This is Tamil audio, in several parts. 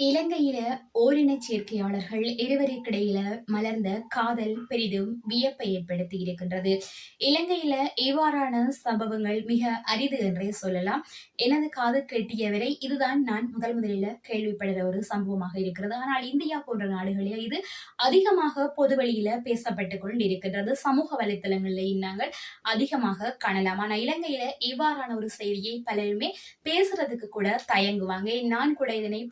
இலங்கையில ஓரின சேர்க்கையாளர்கள் இருவருக்கிடையில மலர்ந்த காதல் பெரிதும் வியப்பை ஏற்படுத்தி இருக்கின்றது. இலங்கையில இவ்வாறான சம்பவங்கள் மிக அரிது என்றே சொல்லலாம். எனது காது கெட்டியவரை இதுதான் நான் முதல் முதலில் கேள்விப்படுற ஒரு சம்பவமாக இருக்கிறது. ஆனால் இந்தியா போன்ற நாடுகளில் இது அதிகமாக பொதுவெளியில பேசப்பட்டு கொண்டிருக்கின்றது. சமூக வலைத்தளங்களில் நாங்கள் அதிகமாக காணலாம். ஆனால் இலங்கையில இவ்வாறான ஒரு செய்தியை பலருமே பேசுறதுக்கு கூட தயங்குவாங்க. நான் கூட இதனை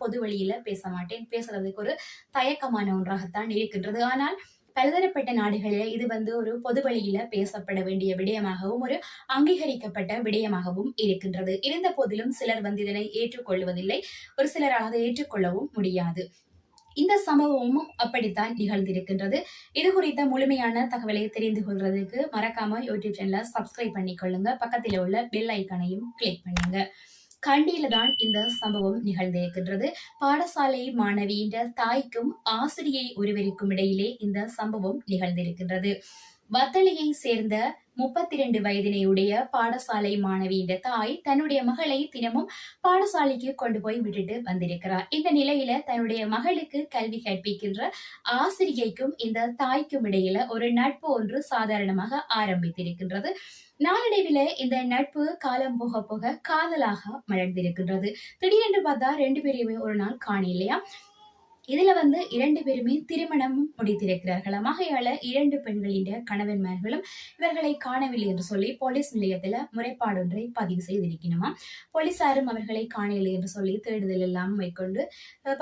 பொதுவெளியில பேச மாட்டேன் பேசுறதுக்கு ஒரு தயக்கமான ஒன்றாகத்தான் இருக்கின்றது. ஆனால் பலதரப்பட்ட நாடுகளில் இது வந்து ஒரு பொது வழியில பேசப்பட வேண்டிய விடயமாகவும் ஒரு அங்கீகரிக்கப்பட்ட விடயமாகவும் இருக்கின்றது. இருந்த போதிலும் சிலர் வந்து இதனை ஏற்றுக்கொள்வதில்லை. ஒரு சிலராக அதை ஏற்றுக்கொள்ளவும் முடியாது. இந்த சம்பவமும் அப்படித்தான் நிகழ்ந்திருக்கின்றது. இது குறித்த முழுமையான தகவலை தெரிந்து கொள்றதுக்கு மறக்காம யூடியூப் சேனலை சப்ஸ்கிரைப் பண்ணிக்கொள்ளுங்க. பக்கத்தில் உள்ள பெல் ஐக்கனையும் கிளிக் பண்ணுங்க. கண்டியில தான் இந்த சம்பவம் நிகழ்ந்திருக்கின்றது. பாடசாலை மாணவியின் தாய்க்கும் ஆசிரியை ஒருவருக்கும் இடையிலே இந்த சம்பவம் நிகழ்ந்திருக்கின்றது. வத்தளியை சேர்ந்த முப்பத்தி ரெண்டு வயதினையுடைய பாடசாலை மாணவியின் தாய் தன்னுடைய மகளை தினமும் பாடசாலைக்கு கொண்டு போய் விட்டுட்டு வந்திருக்கிறார். இந்த நிலையில தன்னுடைய மகளுக்கு கல்வி கற்பிக்கின்ற ஆசிரியைக்கும் இந்த தாய்க்கும் இடையில ஒரு நட்பு ஒன்று சாதாரணமாக ஆரம்பித்திருக்கின்றது. நாளடைவில் இந்த நட்பு காலம் போக போக காதலாக மலர்ந்திருக்கின்றது. திடீரென்று பார்த்தா ரெண்டு பேரையுமே ஒரு நாள் காணி இல்லையா இதுல வந்து இரண்டு பேருமே திருமணம் முடித்திருக்கிறார்கள் ஆகையால இரண்டு பெண்களின் கணவன்மார்களும் இவர்களை காணவில்லை என்று சொல்லி போலீஸ் நிலையத்துல முறைப்பாடு ஒன்றை பதிவு செய்திருக்கணுமா போலீசாரும் அவர்களை காணவில்லை என்று சொல்லி தேடுதல் எல்லாம் மேற்கொண்டு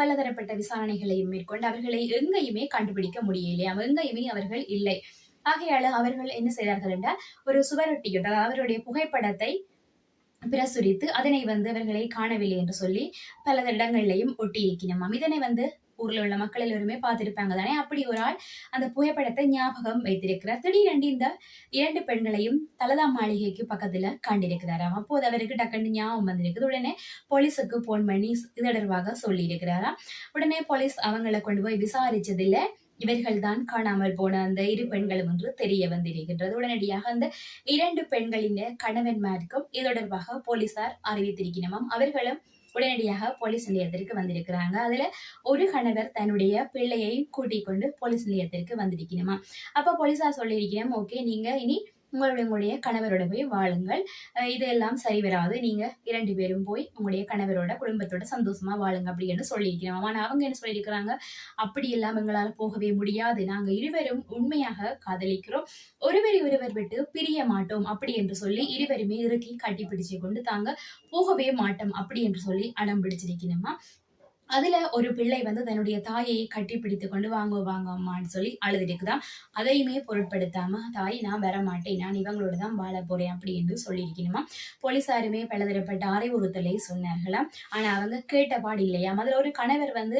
பலதரப்பட்ட விசாரணைகளையும் மேற்கொண்டு அவர்களை எங்கேயுமே கண்டுபிடிக்க முடியலையா எங்கேயுமே அவர்கள் இல்லை. ஆகையால அவர்கள் என்ன செய்தார்கள் என்றால் ஒரு சுவரொட்டியுடன் அவருடைய புகைப்படத்தை பிரசுரித்து அதனை வந்து அவர்களை காணவில்லை என்று சொல்லி பல இடங்களிலையும் ஒட்டி இருக்கணுமாம் இதனை வந்து ஊர்ல உள்ள மக்கள் எல்லோருமே பார்த்திருப்பாங்க தானே? அப்படி ஒரு ஆள் அந்த புகைப்படத்தை ஞாபகம் வைத்திருக்கிறார். திடீரென்று இந்த இரண்டு பெண்களையும் தலதா மாளிகைக்கு பக்கத்துல கண்டிருக்கிறாராம் அப்போது அவருக்கு டக்குன்னு ஞாபகம் வந்திருக்குது. உடனே போலீஸுக்கு போன் பண்ணி இது தொடர்பாக சொல்லி இருக்கிறாராம் உடனே போலீஸ் அவங்களை கொண்டு போய் விசாரிச்சதில்லை. இவர்கள் தான் காணாமல் போன அந்த இரு பெண்களும் என்று தெரிய வந்திருக்கின்றது. உடனடியாக அந்த இரண்டு பெண்களின் கணவன்மாருக்கும் இது தொடர்பாக போலீசார் அறிவித்திருக்கணுமாம் அவர்களும் உடனடியாக போலீஸ் நிலையத்திற்கு வந்திருக்கிறாங்க. அதுல ஒரு கணவர் தன்னுடைய பிள்ளையை கூட்டிக் கொண்டு போலீஸ் நிலையத்திற்கு வந்திருக்கணுமா அப்ப போலீசார் சொல்லியிருக்கிறோம் ஓகே நீங்க இனி உங்களுடைய உங்களுடைய கணவரோட போய் வாழுங்கள். இதெல்லாம் சரி வராது. நீங்க இரண்டு பேரும் போய் உங்களுடைய கணவரோட குடும்பத்தோட சந்தோஷமா வாழுங்க அப்படின்னு சொல்லியிருக்கிறோம் ஆனா அவங்க என்ன சொல்லியிருக்கிறாங்க? அப்படி எல்லாம் எங்களால் போகவே முடியாது. நாங்க இருவரும் உண்மையாக காதலிக்கிறோம். ஒருவரை ஒருவர் விட்டு பிரிய மாட்டோம் அப்படி என்று சொல்லி இருவருமே இறுக்கி கட்டி பிடிச்சு கொண்டு தாங்க போகவே மாட்டோம் அப்படி என்று சொல்லி அடம் பிடிச்சிருக்கணுமா அதுல ஒரு பிள்ளை வந்து தன்னுடைய தாயை கட்டி பிடித்து கொண்டு வாங்க வாங்க அம்மான்னு சொல்லி அழுதுருக்குதான் அதையுமே பொருட்படுத்தாம தாய் நான் வர மாட்டேன். நான் இவங்களோட தான் வாழ போறேன் அப்படின்னு சொல்லியிருக்கணுமா? போலீசாருமே பலதரப்பட்ட அறிவுறுத்தலை சொன்னார்களாம் ஆனா அவங்க கேட்டபாடு இல்லையாம் இல்லையா? அதுல ஒரு கணவர் வந்து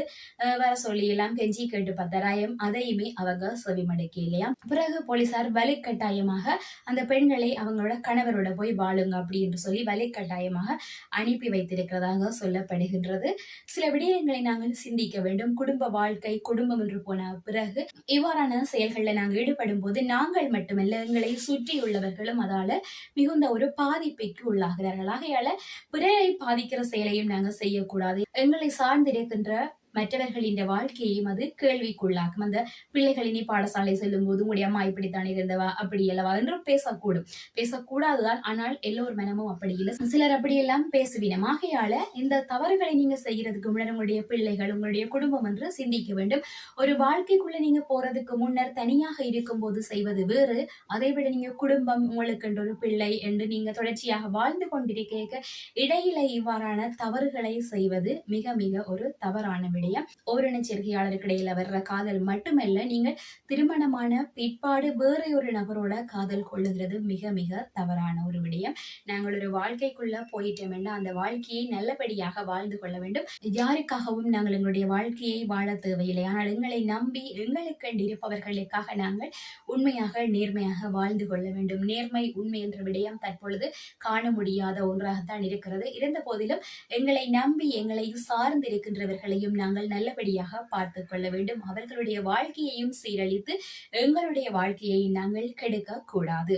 வர சொல்லி எல்லாம் கெஞ்சி கேட்டு பத்தராயம். அதையுமே அவங்க செவிமடக்கி இல்லையா? பிறகு போலீசார் வலுக்கட்டாயமாக அந்த பெண்களை அவங்களோட கணவரோட போய் வாழுங்க அப்படின்னு சொல்லி வலுக்கட்டாயமாக அனுப்பி வைத்திருக்கிறதாக சொல்லப்படுகின்றது. சில விடிய விஷயங்களை நாங்கள் சிந்திக்க வேண்டும். குடும்ப வாழ்க்கை குடும்பம் என்று போன பிறகு இவ்வாறான செயல்களில் நாங்கள் ஈடுபடும் போது நாங்கள் மட்டுமல்ல எங்களை சுற்றியுள்ளவர்களும் அதால மிகுந்த ஒரு பாதிப்பைக்கு உள்ளாகிறார்கள். ஆகையால பிறரை பாதிக்கிற செயலையும் நாங்கள் செய்யக்கூடாது. எங்களை சார்ந்திருக்கின்ற மற்றவர்களின் வாழ்க்கையையும் அது கேள்விக்குள்ளாக்கும். அந்த பிள்ளைகளினி பாடசாலை செல்லும் போது உங்களுடைய அம்மா இப்படித்தான் இருந்தவா? அப்படி அல்லவா? என்று பேசக்கூடும். பேசக்கூடாதுதான். ஆனால் எல்லோர் மனமும் அப்படி இல்லை. சிலர் அப்படியெல்லாம் பேசுவினம் ஆகையால இந்த தவறுகளை நீங்க செய்யறதுக்கு முன்னர் உங்களுடைய பிள்ளைகள் உங்களுடைய குடும்பம் என்று சிந்திக்க வேண்டும். ஒரு வாழ்க்கைக்குள்ள நீங்க போறதுக்கு முன்னர் தனியாக இருக்கும் போது செய்வது வேறு. அதை விட நீங்க குடும்பம் உங்களுக்கு ஒரு பிள்ளை என்று நீங்க தொடர்ச்சியாக வாழ்ந்து கொண்டிருக்க இடையில இவ்வாறான தவறுகளை செய்வது மிக மிக ஒரு தவறான இல்லையா? ஓரின சேர்க்கையாளருக்கு இடையில வர்ற காதல் மட்டுமல்ல நீங்கள் திருமணமான பிற்பாடு வேறு ஒரு நபரோட காதல் கொள்ளுகிறது மிக மிக தவறான ஒரு விடயம். நாங்கள் ஒரு வாழ்க்கைக்குள்ள போயிட்டோம் அந்த வாழ்க்கையை நல்லபடியாக வாழ்ந்து கொள்ள வேண்டும். யாருக்காகவும் நாங்கள் எங்களுடைய வாழ்க்கையை வாழ தேவையில்லை. ஆனால் எங்களை நம்பி எங்களுக்கு இருப்பவர்களுக்காக நாங்கள் உண்மையாக நேர்மையாக வாழ்ந்து கொள்ள வேண்டும். நேர்மை உண்மை என்ற விடயம் தற்பொழுது காண முடியாத ஒன்றாகத்தான் இருக்கிறது. இருந்த போதிலும் எங்களை நம்பி எங்களை சார்ந்திருக்கின்றவர்களையும் நாங்கள் நாங்கள் நல்லபடியாக பார்த்து கொள்ள வேண்டும். அவர்களுடைய வாழ்க்கையையும் சீரழித்து எங்களுடைய வாழ்க்கையை நாங்கள் கெடுக்க கூடாது.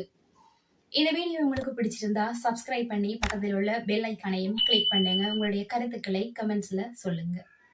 இந்த வீடியோ உங்களுக்கு பிடிச்சிருந்தா சப்ஸ்கிரைப் பண்ணி பக்கத்தில் உள்ள பெல் ஐக்கானையும் கிளிக் பண்ணுங்க. உங்களுடைய கருத்துக்களை கமெண்ட்ஸ்ல சொல்லுங்க.